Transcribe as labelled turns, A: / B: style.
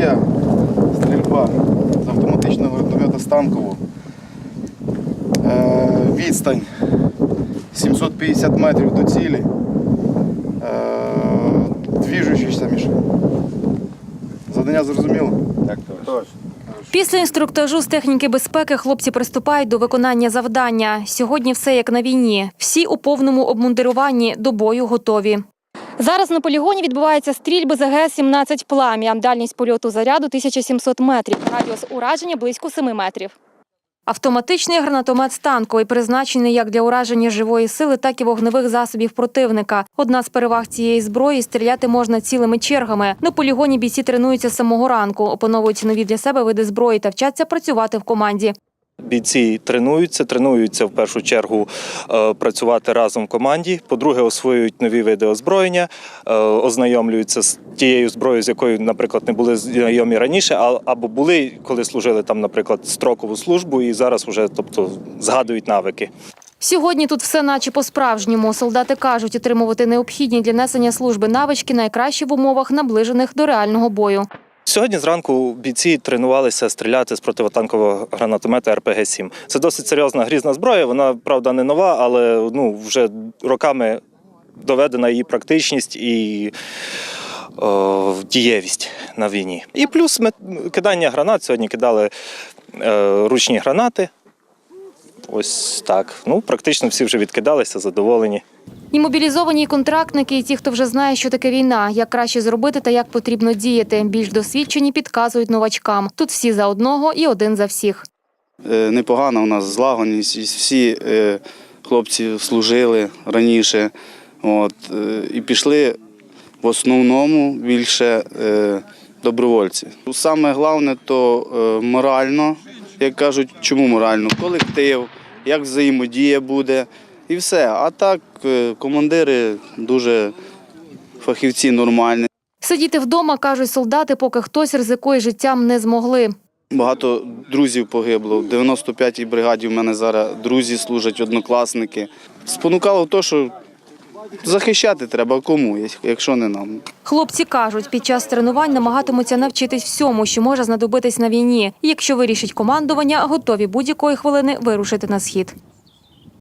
A: укриття, стрільба з автоматичного вертольота Станкового. Е, відстань 750 метрів до цілі. Е, двіжущийся мішень. Завдання зрозуміло? Так, точно.
B: Після інструктажу з техніки безпеки хлопці приступають до виконання завдання. Сьогодні все як на війні. Всі у повному обмундируванні до бою готові. Зараз на полігоні відбуваються стрільби з АГС-17 «Плам'я». Дальність польоту заряду 1700 метрів. Радіус ураження близько 7 метрів. Автоматичний гранатомет станковий призначений як для ураження живої сили, так і вогневих засобів противника. Одна з переваг цієї зброї стріляти можна цілими чергами. На полігоні бійці тренуються з самого ранку, опановують нові для себе види зброї та вчаться працювати в команді.
C: Бійці тренуються, тренуються в першу чергу е, працювати разом в команді. По-друге, освоюють нові види озброєння, е, ознайомлюються з тією зброєю, з якою, наприклад, не були знайомі раніше, або були, коли служили там, наприклад, строкову службу, і зараз вже тобто згадують навики.
B: Сьогодні тут все наче по-справжньому. Солдати кажуть, отримувати необхідні для несення служби навички найкраще в умовах, наближених до реального бою.
C: Сьогодні зранку бійці тренувалися стріляти з противотанкового гранатомета РПГ-7. Це досить серйозна грізна зброя. Вона правда не нова, але ну вже роками доведена її практичність і о, дієвість на війні. І плюс ми кидання гранат. Сьогодні кидали е, ручні гранати. Ось так. Ну, практично всі вже відкидалися, задоволені.
B: І мобілізовані і контрактники, і ті, хто вже знає, що таке війна, як краще зробити та як потрібно діяти. Більш досвідчені підказують новачкам. Тут всі за одного і один за всіх.
A: Е, непогана у нас злагодність. Всі е, хлопці служили раніше. От, е, і пішли в основному більше добровольці. Саме головне то морально, як кажуть, чому морально? Колектив, як взаємодія буде і все. А так, е, командири дуже фахівці нормальні.
B: Сидіти вдома, кажуть солдати, поки хтось ризикує життям не змогли.
A: Багато друзів погибло. В 95-й бригаді в мене зараз друзі служать, однокласники. Спонукало те, що захищати треба кому, якщо не нам.
B: Хлопці кажуть, під час тренувань намагатимуться навчитись всьому, що може знадобитись на війні. Якщо вирішить командування, готові будь-якої хвилини вирушити на схід.